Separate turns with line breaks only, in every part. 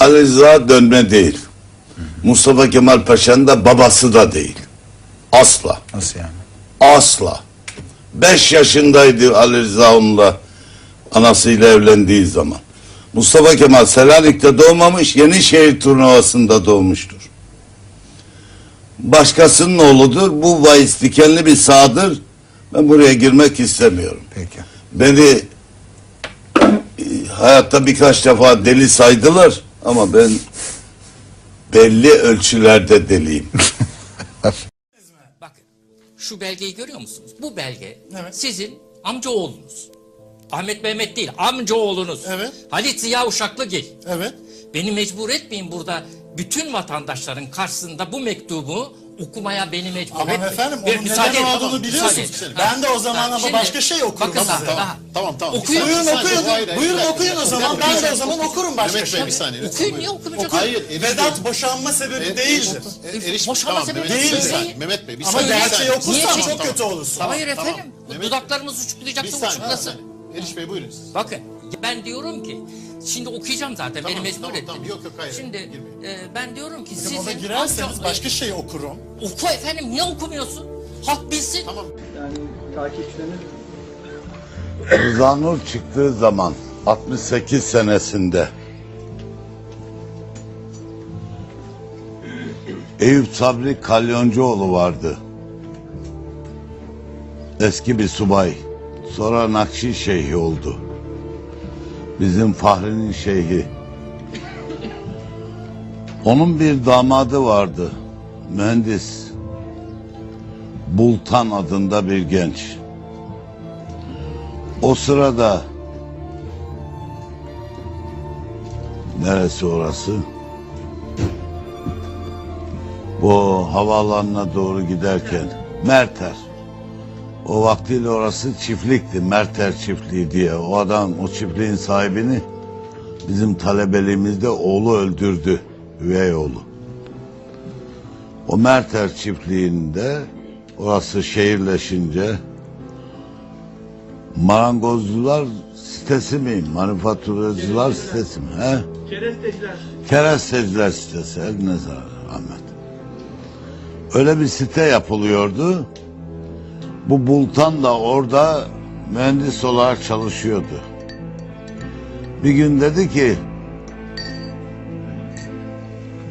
Ali Rıza dönme değil. Mustafa Kemal Paşa'nın da babası da değil. Asla.
Nasıl yani?
Asla. Beş yaşındaydı Ali Rıza onunla anasıyla evlendiği zaman. Mustafa Kemal Selanik'te doğmamış, Yenişehir turnuvasında doğmuştur. Başkasının oğludur. Bu vaiz dikenli bir sağdır. Ben buraya girmek istemiyorum.
Peki.
Beni e, hayatta birkaç defa deli saydılar ama ben belli ölçülerde deliyim.
Bakın şu belgeyi görüyor musunuz? Bu belge
Evet.
sizin amca oğlunuz. Ahmet Mehmet değil amca oğlunuz.
Evet.
Halit Ziya Uşaklıgil.
Evet.
Beni mecbur etmeyin burada bütün vatandaşların karşısında bu mektubu okumaya beni mecbur
Aman
etmeyin.
efendim
Bir
onun
müsaade
neden
edin,
olduğunu
tamam,
biliyorsunuz.
müsaade edin.
Ben de o zaman
Ha,
ama
şimdi-
başka şey okurum.
Bakın
ama.
daha.
Tamam tamam.
Okuyun.
Buyurun
saniye,
okuyun.
hayır, hayır,
Buyurun
bir dakika,
okuyun o
bir
zaman.
dakika.
Ben de o zaman okurum başka
Mehmet Bey
şey.
bir saniye.
Okuyun niye okumayacak?
Hayır. Eriş
Vedat boşanma sebebi
Bey-
değildir.
E- Eriş,
Boşanma
tamam,
sebebi
Mehmet Bey,
değildir.
bir saniye. Mehmet Bey bir
Ama
saniye. bir
gerçeği
saniye.
Niye
okursan
çekin?
çok kötü olursun.
Hayır
Tamam,
efendim.
Mehmet-
Dudaklarımız
Bir
uçuklayacaksa
saniye.
uçuklasın.
Eriş Bey buyurun siz.
Bakın ben diyorum ki şimdi okuyacağım zaten
Tamam,
beni mecbur
tamam,
ettiniz.
tamam. Yok, yok, hayır,
Şimdi
girmeyin.
e, ben diyorum ki
Ona
sizin
girerseniz
amca-
başka şey okurum.
Oku efendim niye okumuyorsun? Halk bilsin.
Tamam.
Yani takipçileriniz
Rıza Nur çıktığı zaman 68 senesinde Eyüp Sabri Kalyoncuoğlu vardı. Eski bir subay. Sonra Nakşi Şeyhi oldu. Bizim Fahri'nin şeyhi. Onun bir damadı vardı. Mühendis. Bultan adında bir genç. O sırada neresi orası? Bu havaalanına doğru giderken Merter. O vaktiyle orası çiftlikti. Merter çiftliği diye. O adam o çiftliğin sahibini bizim talebeliğimizde oğlu öldürdü. Üvey oğlu. O Merter çiftliğinde orası şehirleşince Marangozcular sitesi mi? Manifaturacılar sitesi mi? He?
keresteciler
Keresteciler sitesi. Eline sağlık Ahmet. Öyle bir site yapılıyordu. Bu Bultan da orada mühendis olarak çalışıyordu. Bir gün dedi ki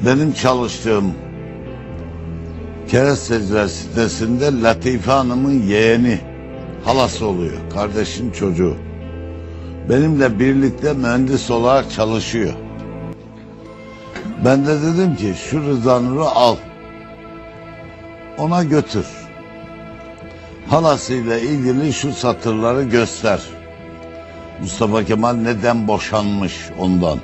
benim çalıştığım Keresteciler sitesinde Latife Hanım'ın yeğeni halası oluyor. Kardeşin çocuğu. Benimle birlikte mühendis olarak çalışıyor. Ben de dedim ki şu Rıza Nur'u al. Ona götür. Halasıyla ilgili şu satırları göster. Mustafa Kemal neden boşanmış ondan.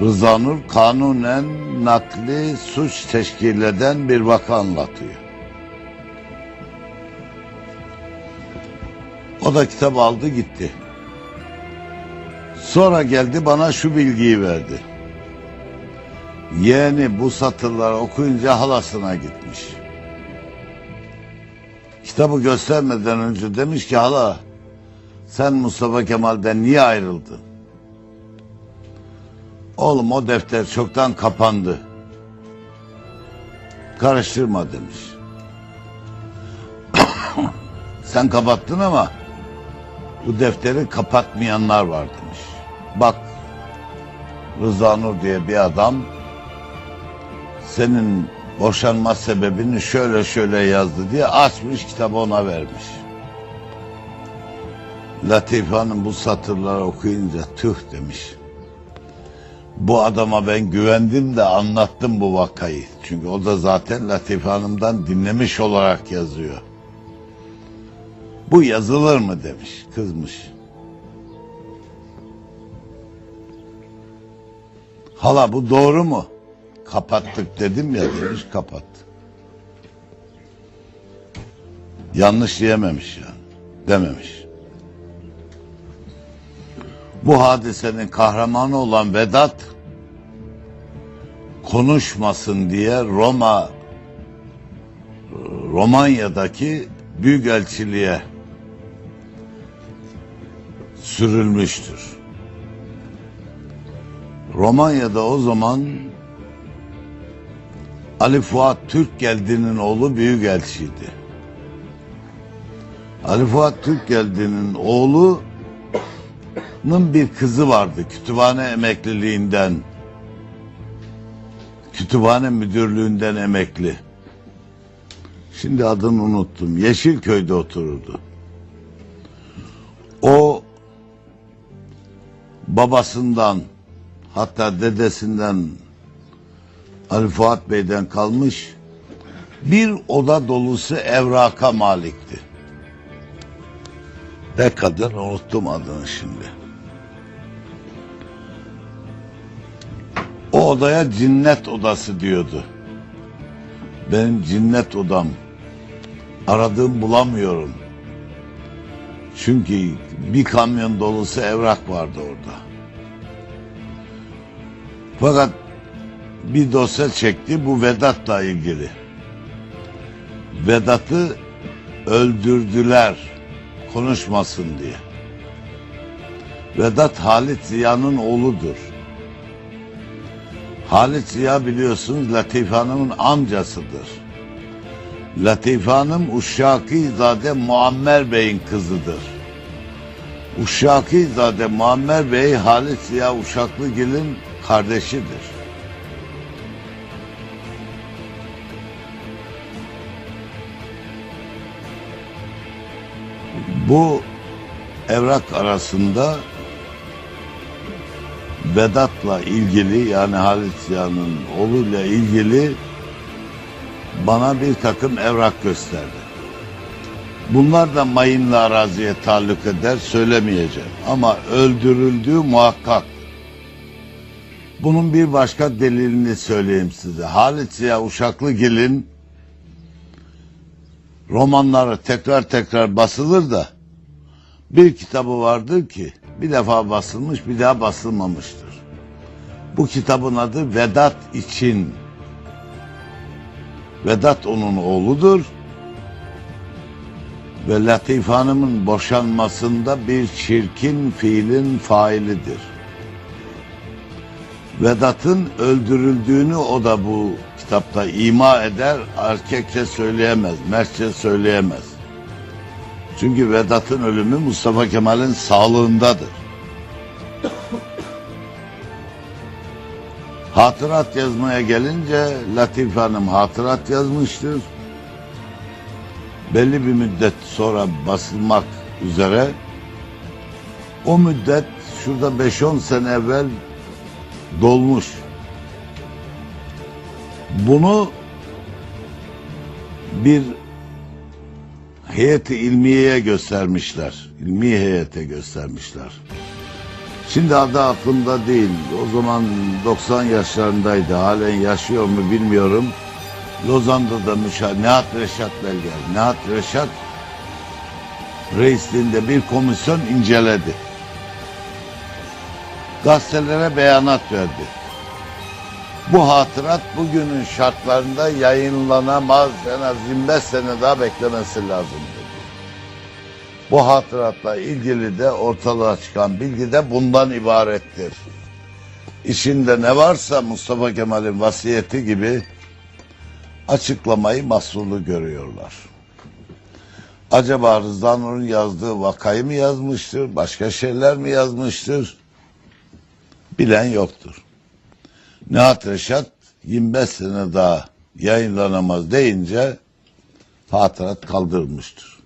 Rıza Nur kanunen nakli suç teşkil eden bir vaka anlatıyor. O da kitap aldı gitti. Sonra geldi bana şu bilgiyi verdi. Yeğeni bu satırları okuyunca halasına gitmiş. Kitabı göstermeden önce demiş ki hala sen Mustafa Kemal'den niye ayrıldın? Oğlum o defter çoktan kapandı. Karıştırma demiş. Sen kapattın ama bu defteri kapatmayanlar var demiş. Bak Rıza Nur diye bir adam senin boşanma sebebini şöyle şöyle yazdı diye açmış kitabı ona vermiş. Latife Hanım bu satırları okuyunca tüh demiş. Bu adama ben güvendim de anlattım bu vakayı. Çünkü o da zaten Latife Hanım'dan dinlemiş olarak yazıyor. Bu yazılır mı demiş, kızmış. Hala bu doğru mu? Kapattık dedim ya demiş kapattı. Yanlış diyememiş yani. Dememiş. Bu hadisenin kahramanı olan Vedat konuşmasın diye Roma Romanya'daki büyükelçiliğe sürülmüştür. Romanya'da o zaman Ali Fuat Türk geldiğinin oğlu büyükelçiydi. Ali Fuat Türk geldiğinin oğlunun bir kızı vardı kütüphane emekliliğinden. Kütüphane müdürlüğünden emekli. Şimdi adını unuttum. Yeşilköy'de otururdu. O babasından hatta dedesinden Ali Fuat Bey'den kalmış bir oda dolusu evraka malikti. Ne kadın unuttum adını şimdi. O odaya cinnet odası diyordu. Benim cinnet odam. Aradığım bulamıyorum. Çünkü bir kamyon dolusu evrak vardı orada. Fakat bir dosya çekti bu Vedat'la ilgili. Vedat'ı öldürdüler konuşmasın diye. Vedat Halit Ziya'nın oğludur. Halit Ziya biliyorsunuz Latife Hanım'ın amcasıdır. Latife Hanım Uşşakizade Muammer Bey'in kızıdır. Uşşakizade Muammer Bey Halit Ziya Uşaklıgil'in kardeşidir. Bu evrak arasında Vedat'la ilgili yani Halit Ziya'nın oğluyla ilgili bana bir takım evrak gösterdi. Bunlar da mayınlı araziye taalluk eder söylemeyeceğim ama öldürüldüğü muhakkak. Bunun bir başka delilini söyleyeyim size. Halit Ziya Uşaklıgil'in romanları tekrar tekrar basılır da bir kitabı vardır ki bir defa basılmış bir daha basılmamıştır. Bu kitabın adı Vedat için. Vedat onun oğludur. Ve Latife Hanım'ın boşanmasında bir çirkin fiilin failidir. Vedat'ın öldürüldüğünü o da bu kitapta ima eder, erkekçe söyleyemez, mertçe söyleyemez. Çünkü Vedat'ın ölümü Mustafa Kemal'in sağlığındadır. Hatırat yazmaya gelince Latife Hanım hatırat yazmıştır. Belli bir müddet sonra basılmak üzere o müddet şurada 5-10 sene evvel dolmuş. Bunu bir heyeti ilmiyeye göstermişler. İlmi heyete göstermişler. Şimdi adı aklımda değil. O zaman 90 yaşlarındaydı. Halen yaşıyor mu bilmiyorum. Lozan'da da müşahede. Nihat Reşat Belger. Nihat Reşat reisliğinde bir komisyon inceledi. Gazetelere beyanat verdi. Bu hatırat bugünün şartlarında yayınlanamaz. En az 25 sene daha beklemesi lazım dedi. Bu hatıratla ilgili de ortalığa çıkan bilgi de bundan ibarettir. İçinde ne varsa Mustafa Kemal'in vasiyeti gibi açıklamayı mahsurlu görüyorlar. Acaba Rıza Nur'un yazdığı vakayı mı yazmıştır, başka şeyler mi yazmıştır? Bilen yoktur. Nihat Reşat 25 sene daha yayınlanamaz deyince hatırat kaldırılmıştır.